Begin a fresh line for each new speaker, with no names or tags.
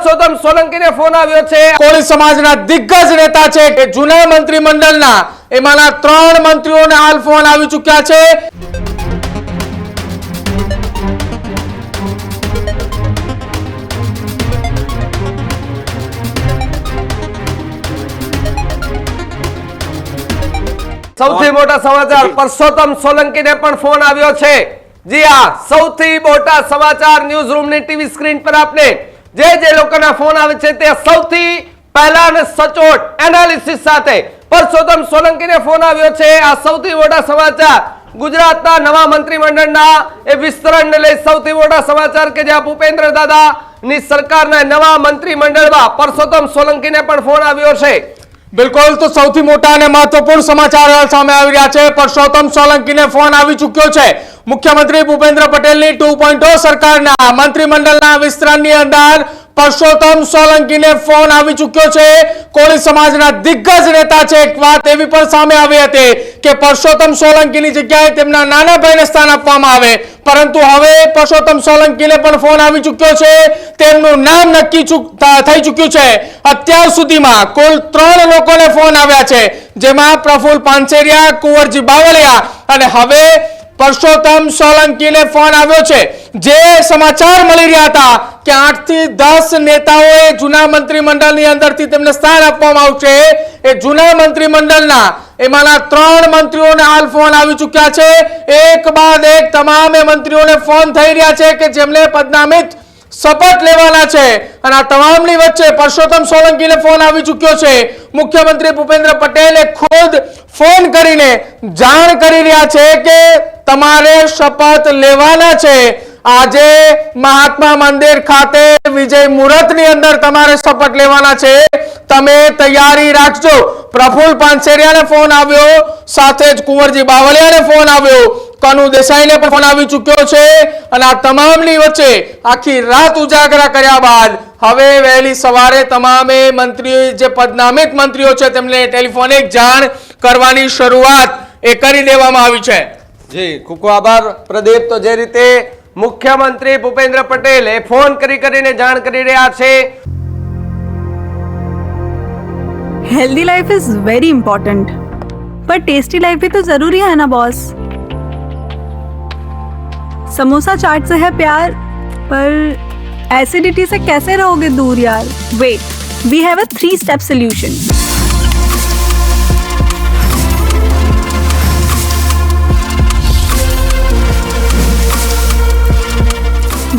Parshottam સોલંકીને phone આવ્યો છે.
કોળી સમાજના દિગ્ગજ નેતા છે કે જૂના મંત્રીમંડળના એમાંના ત્રણ મંત્રીઓને હાલ ફોન આવી ચૂક્યા છે.
સૌથી મોટા સમાચાર પરસોત્તમ સોલંકીને પણ ફોન આવ્યો છે. જી હા સૌથી મોટા સમાચાર ન્યૂઝ રૂમની ટીવી સ્ક્રીન પર આપને જે જે લોકોના ફોન આવે છે તે સૌથી પહેલા અને સચોટ એનાલિસિસ સાથે પરસોત્તમ સોલંકીને ફોન આવ્યો છે. આ સૌથી મોટા સમાચાર ગુજરાતના નવા મંત્રીમંડળના એ વિસ્તરણને લઈ સૌથી મોટા સમાચાર કે જ્યાં ભૂપેન્દ્ર દાદા ની સરકારના નવા મંત્રીમંડળમાં પરસોત્તમ સોલંકીને પણ ફોન આવ્યો છે.
બિલકુલ, તો સૌથી મોટા અને મહત્વપૂર્ણ સમાચાર સામે આવી રહ્યા છે. પરસોત્તમ સોલંકીને ફોન આવી ચૂક્યો છે. મુખ્યમંત્રી ભૂપેન્દ્ર પટેલની ટુ પોઈન્ટ સરકારના મંત્રીમંડળના વિસ્તરણની અંદર પરસોત્તમ સોલંકીને ફોન આવી ચૂક્યો છે. કોળી સમાજના દિગ્ગજ નેતા છે. એક વાત એવી પણ સામે આવી હતી કે પરસોત્તમ સોલંકીની જગ્યાએ તેમના નાના ભાઈને સ્થાન આપવામાં આવે. પરંતુ હવે પરસોત્તમ સોલંકીને પણ ફોન આવી ચૂક્યો છે. તેમનું નામ નક્કી થઈ ચૂક્યું છે. અત્યાર સુધીમાં કુલ ત્રણ લોકોને ફોન આવ્યા છે. જેમાં પ્રફુલ પાનસેરિયા, કુંવરજી બાવળિયા અને હવે પરસોત્તમ સોલંકીને ફોન આવ્યો છે. જે સમાચાર મળી રહ્યા હતા કે આઠથી દસ નેતાઓએ જૂના મંત્રીમંડળની અંદરથી તેમને સ્થાન આપવામાં આવશે. એ જૂના મંત્રીમંડળના એમાંના ત્રણ મંત્રીઓને હાલ ફોન આવી ચૂક્યા છે. એક બાદ એક તમામે મંત્રીઓને ફોન થઈ રહ્યા છે કે જેમને પદનામિત શપથ લેવાના છે. અને આ તમામની વચ્ચે પરસોત્તમ સોલંકીને ફોન આવી ચૂક્યો છે. મુખ્યમંત્રી ભૂપેન્દ્ર પટેલે ખુદ ફોન કરીને જાણ કરી રહ્યા છે કે તમારે શપથ લેવાના છે. આજે મહાત્મા મંદિર ખાતે વિજય મુહૂર્તની અંદર તમારે શપથ લેવાના છે. તમે તૈયારી રાખજો. પ્રફુલ પાનસેરિયાને ફોન આવ્યો, સાથે જ કુંવરજી બાવળિયાને ફોન આવ્યો. કનુ દેસાઈને પણ ફોન આવી ચૂક્યો છે અને આ તમામની વચ્ચે આખી રાત ઉજાગરા કર્યા બાદ હવે વહેલી સવારે તમામે મંત્રીઓ, જે પદનામિત મંત્રીઓ છે, તેમને ટેલિફોનિક જાણ કરવાની શરૂઆત એ કરી દેવામાં આવી છે.
જી ખૂબ ખૂબ આભાર પ્રદીપ તો જે રીતે મુખ્યમંત્રી ભૂપેન્દ્ર પટેલ એ ફોન કરી કરીને જાણ કરી રહ્યા છે
healthy life is very important पर टेस्टी लाइफ भी तो जरूरी है ना बॉस समोसा चाट से है प्यार पर एसिडिटी से कैसे रहोगे दूर यार wait we have a three step solution